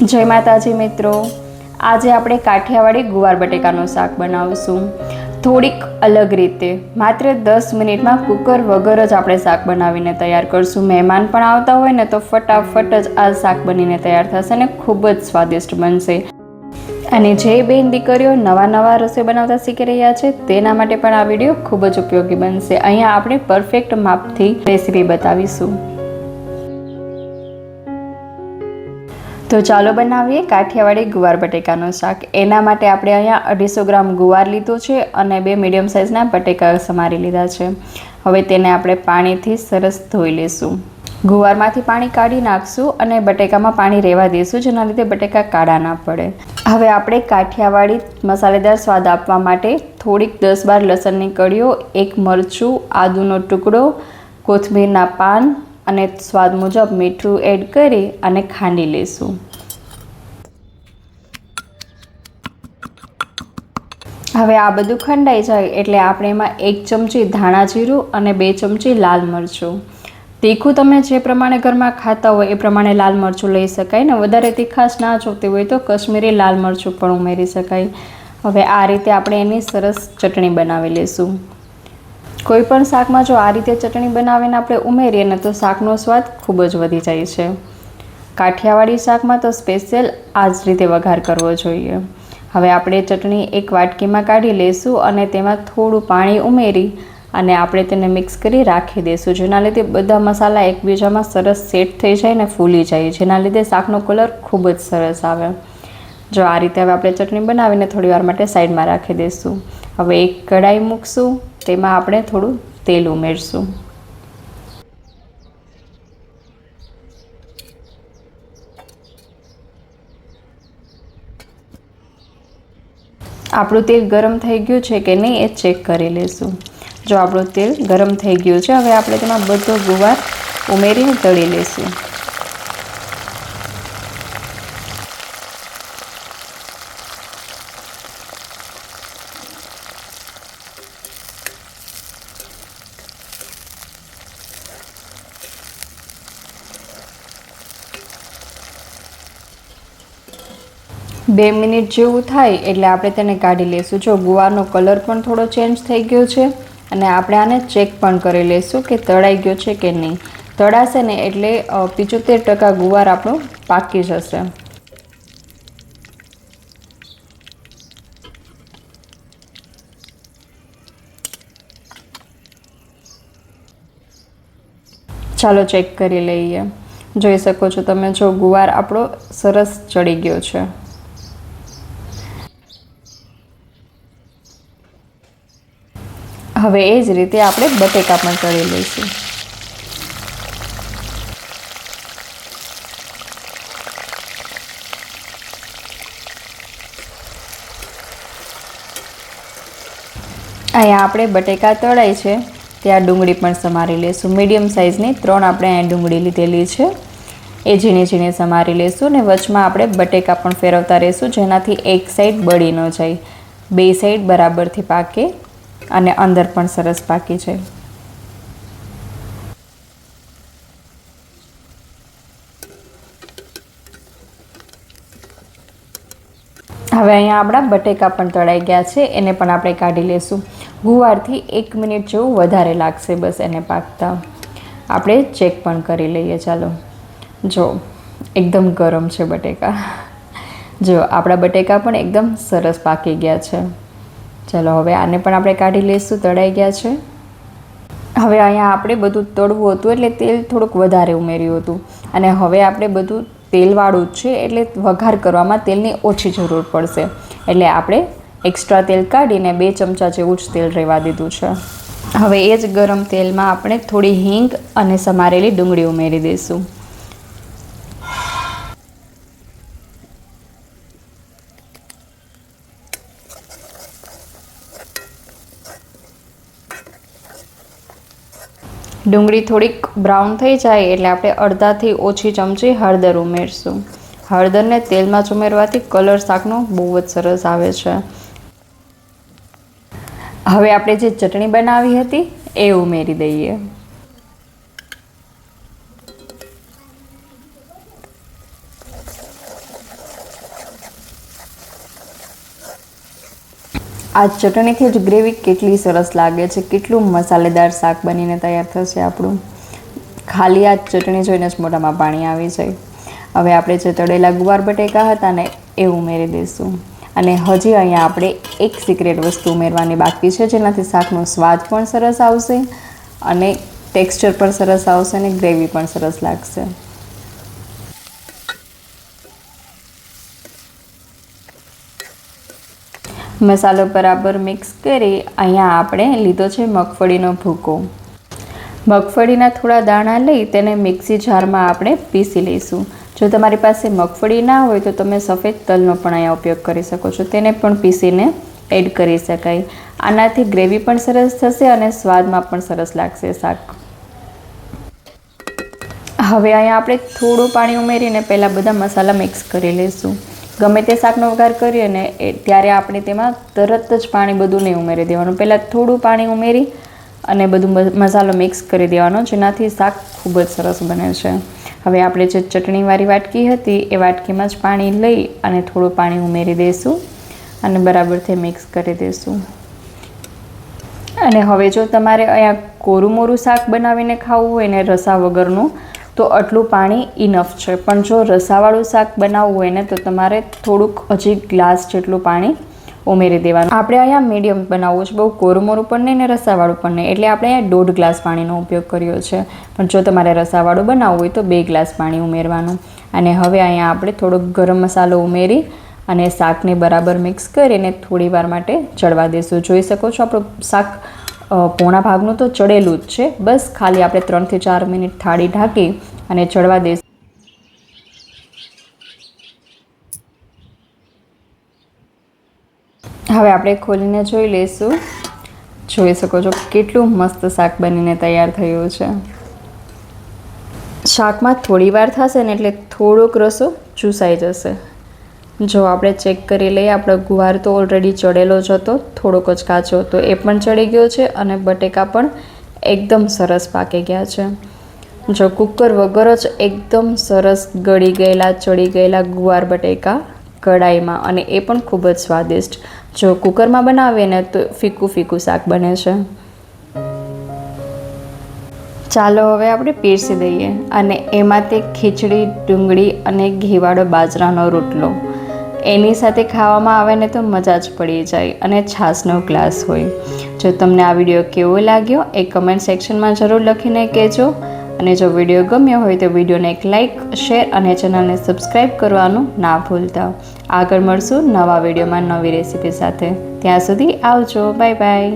જય માતાજી મિત્રો. આજે આપણે કાઠિયાવાડી ગુવાર બટેકાનું શાક બનાવીશું. થોડીક અલગ રીતે. માત્ર દસ મિનિટમાં કુકર વગર જ આપણે શાક બનાવીને તૈયાર કરશું. મહેમાન પણ આવતા હોય ને તો ફટાફટ જ આ શાક બનીને તૈયાર થશે ને ખૂબ જ સ્વાદિષ્ટ બનશે. અને જે બેન દીકરીઓ નવા નવા રસોઈ બનાવતા શીખી રહ્યા છે, તેના માટે પણ આ વીડિયો ખૂબ જ ઉપયોગી બનશે. અહીંયા આપણે પરફેક્ટ માપથી રેસીપી બતાવીશું. તો ચાલો બનાવીએ કાઠિયાવાડી ગુવાર બટેકાનું શાક. એના માટે આપણે અહીંયા અઢીસો ગ્રામ ગુવાર લીધું છે અને બે મીડિયમ સાઇઝના બટેકા સમારી લીધા છે. હવે તેને આપણે પાણીથી સરસ ધોઈ લઈશું ગુવારમાંથી પાણી કાઢી નાખશું અને બટેકામાં પાણી રહેવા દઈશું જેના લીધે બટેકા કાળા ના પડે. હવે આપણે કાઠિયાવાડી મસાલેદાર સ્વાદ આપવા માટે થોડીક દસ બાર લસણની કળીઓ, એક મરચું, આદુનો ટુકડો, કોથમીરના પાન અને સ્વાદ મુજબ મીઠું એડ કરી અને ખાંડી લઈશું. હવે આ બધું ખંડાઈ જાય એટલે આપણે એમાં એક ચમચી ધાણા જીરું અને બે ચમચી લાલ મરચું. તીખું તમે જે પ્રમાણે ઘરમાં ખાતા હોય એ પ્રમાણે લાલ મરચું લઈ શકાય ને વધારે તીખાશ ના જોતી હોય તો કશ્મીરી લાલ મરચું પણ ઉમેરી શકાય. હવે આ રીતે આપણે એની સરસ ચટણી બનાવી લઈશું. કોઈ પણ શાકમાં જો આ રીતે ચટણી બનાવીને આપણે ઉમેરીએ ને તો શાકનો સ્વાદ ખૂબ જ વધી જાય છે. કાઠિયાવાડી શાકમાં તો સ્પેશિયલ આ જ રીતે વઘાર કરવો જોઈએ. હવે આપણે ચટણી એક વાટકીમાં કાઢી લઈશું અને તેમાં થોડું પાણી ઉમેરી અને આપણે તેને મિક્સ કરી રાખી દઈશું. જેના લીધે બધા મસાલા એકબીજામાં સરસ સેટ થઈ જાય ને ફૂલી જાય. જેના લીધે શાકનો કલર ખૂબ જ સરસ આવે. જો આ રીતે હવે આપણે ચટણી બનાવીને થોડી વાર માટે સાઈડમાં રાખી દઈશું. હવે એક કઢાઈ મૂકશું, તેમાં આપણે થોડું તેલ ઉમેરશું. આપણું તેલ ગરમ થઈ ગયું છે કે નહીં એ ચેક કરી લઈશું જો આપણું તેલ ગરમ થઈ ગયું છે, હવે આપણે તેમાં બધો ગુવાર ઉમેરીને તળી લઈશું બે મિનિટ જેવું થાય એટલે આપણે તેને કાઢી લઈશું. જો ગુવારનો કલર પણ થોડો ચેન્જ થઈ ગયો છે અને આપણે આને ચેક પણ કરી લઈશું કે તળાઈ ગયો છે કે નહીં. તળાશે ને એટલે પિચોતેર ટકા ગુવાર આપણો પાકી જશે. ચાલો ચેક કરી લઈએ. જોઈ શકો છો તમે, જો ગુવાર આપણો સરસ ચડી ગયો છે. હવે એ જ રીતે આપણે બટેકા પણ તળી લઈશું. અહીંયા આપણે બટેકા તળાય છે. ત્યાં ડુંગળી પણ સમારી લઈશું. મીડિયમ સાઇઝની ત્રણ આપણે અહીંયા ડુંગળી લીધેલી છે. એ ઝીણી ઝીણી સમારી લઈશું ને વચમાં આપણે બટેકા પણ ફેરવતા રહીશું જેનાથી એક સાઈડ બળી ન જાય. બે સાઈડ બરાબરથી પાકે. અને અંદર પણ સરસ પાકી છે. હવે અહીંયા આપણા બટેકા પણ તળાઈ ગયા છે, એને પણ આપણે કાઢી લઈશું ગુવારથી એક મિનિટ જેવું વધારે લાગશે બસ એને પાકતા. આપણે ચેક પણ કરી લઈએ, ચાલો. જો, એકદમ ગરમ છે બટેકા. જો, આપણા બટેકા પણ એકદમ સરસ પાકી ગયા છે. ચાલો, હવે આને પણ આપણે કાઢી લઈશું, તળાઈ ગયા છે. હવે અહીંયા આપણે બધું તળવું હતું, એટલે તેલ થોડુંક વધારે ઉમેર્યું હતું. અને હવે આપણે બધું તેલવાળું જ છે, એટલે વઘાર કરવામાં તેલની ઓછી જરૂર પડશે. એટલે આપણે એક્સ્ટ્રા તેલ કાઢીને બે ચમચા જેવું જ તેલ રહેવા દીધું છે. હવે એ જ ગરમ તેલમાં આપણે થોડી હિંગ અને સમારેલી ડુંગળી ઉમેરી દઈશું. ડુંગળી થોડીક બ્રાઉન થઈ જાય એટલે આપણે અડધાથી ઓછી ચમચી હળદર ઉમેરશું. હળદરને તેલમાં જ ઉમેરવાથી કલર શાકનો બહુ જ સરસ આવે છે. હવે આપણે જે ચટણી બનાવી હતી, એ ઉમેરી દઈએ. આ ચટણીથી જ ગ્રેવી કેટલી સરસ લાગે છે, કેટલું મસાલેદાર શાક બનીને તૈયાર થશે આપણું. ખાલી આ ચટણી જોઈને જ મોઢામાં પાણી આવી જાય. હવે આપણે જે તળેલા ગુવાર બટેકા હતા ને, એ ઉમેરી દઈશું. અને હજી અહીંયા આપણે એક સિક્રેટ વસ્તુ ઉમેરવાની બાકી છે, જેનાથી શાકનો સ્વાદ પણ સરસ આવશે અને ટેક્સચર પણ સરસ આવશે અને ગ્રેવી પણ સરસ લાગશે. મસાલો બરાબર મિક્સ કરી અહીંયા આપણે લીધો છે મગફળીનો ભૂકો. મગફળીના થોડા દાણા લઈ તેને મિક્સી જારમાં આપણે પીસી લઈશું. જો તમારી પાસે મગફળી ના હોય તો તમે સફેદ તલનો પણ અહીંયા ઉપયોગ કરી શકો છો. તેને પણ પીસીને એડ કરી શકાય. આનાથી ગ્રેવી પણ સરસ થશે અને સ્વાદમાં પણ સરસ લાગશે શાક. હવે અહીંયા આપણે થોડું પાણી ઉમેરીને પહેલાં બધા મસાલા મિક્સ કરી લઈશું. ગમે તે શાકનો વઘાર કરીએ ને એ ત્યારે આપણે તેમાં તરત જ પાણી બધું નહીં ઉમેરી દેવાનું. પહેલાં થોડું પાણી ઉમેરી અને બધું મસાલો મિક્સ કરી દેવાનો, જેનાથી શાક ખૂબ જ સરસ બને છે. હવે આપણે જે ચટણીવાળી વાટકી હતી, એ વાટકીમાં જ પાણી લઈ અને થોડું પાણી ઉમેરી દઈશું અને બરાબરથી મિક્સ કરી દઈશું અને હવે જો તમારે અહીંયા કોરું મોરું શાક બનાવીને ખાવું હોય ને રસા વગરનું તો આટલું પાણી ઇનફ છે. પણ જો રસાવાળું શાક બનાવવું હોય ને, તો તમારે થોડુંક હજી ગ્લાસ જેટલું પાણી ઉમેરી દેવાનું. આપણે અહીંયા મીડિયમ બનાવવું છે. બહુ કોરમોરું પણ નહીં ને રસાવાળું પણ નહીં. એટલે આપણે અહીંયા દોઢ ગ્લાસ પાણીનો ઉપયોગ કર્યો છે. પણ જો તમારે રસાવાળું બનાવવું હોય તો બે ગ્લાસ પાણી ઉમેરવાનું. અને હવે અહીંયા આપણે થોડોક ગરમ મસાલો ઉમેરી અને શાકને બરાબર મિક્સ કરીને થોડી વાર માટે ચડવા દઈશું જોઈ શકો છો આપણું શાક પોણા ભાગનું તો ચડેલું જ છે. બસ ખાલી આપણે ત્રણથી ચાર મિનિટ થાળી ઢાંકી અને ચડવા દઈશું. હવે આપણે ખોલીને જોઈ લઈશું. જોઈ શકો છો કેટલું મસ્ત શાક બનીને તૈયાર થયું છે. શાકમાં થોડી વાર થશે ને એટલે થોડોક રસો ચૂસાઈ જશે. જો આપણે ચેક કરી લઈએ, આપણો ગુવાર તો ઓલરેડી ચડેલો જ હતો, થોડોક જ કાચો હતો, એ પણ ચડી ગયો છે અને બટેકા પણ એકદમ સરસ પાકી ગયા છે. જો કુકર વગર જ એકદમ સરસ ગળી ગયેલા, ચડી ગયેલા ગુવાર, બટેકા કઢાઈમાં અને એ પણ ખૂબ જ સ્વાદિષ્ટ. જો કુકરમાં બનાવીએ ને તો ફીકું ફીકું શાક બને છે. ચાલો હવે આપણે પીરસી દઈએ અને એમાં તે ખીચડી, ડુંગળી અને ઘીવાળો બાજરાનો રોટલો. એની સાથે ખાવામાં આવે ને તો મજા જ પડી જાય અને છાશનો ગ્લાસ હોય. જો તમને આ વીડિયો કેવો લાગ્યો, એ કમેન્ટ સેક્શનમાં જરૂર લખીને કહેજો. અને જો વીડિયો ગમ્યો હોય તો વિડીયોને એક લાઇક શેર અને ચેનલને સબસ્ક્રાઈબ કરવાનું ના ભૂલતા. આગળ મળશું નવા વિડીયોમાં નવી રેસીપી સાથે. ત્યાં સુધી આવજો. Bye bye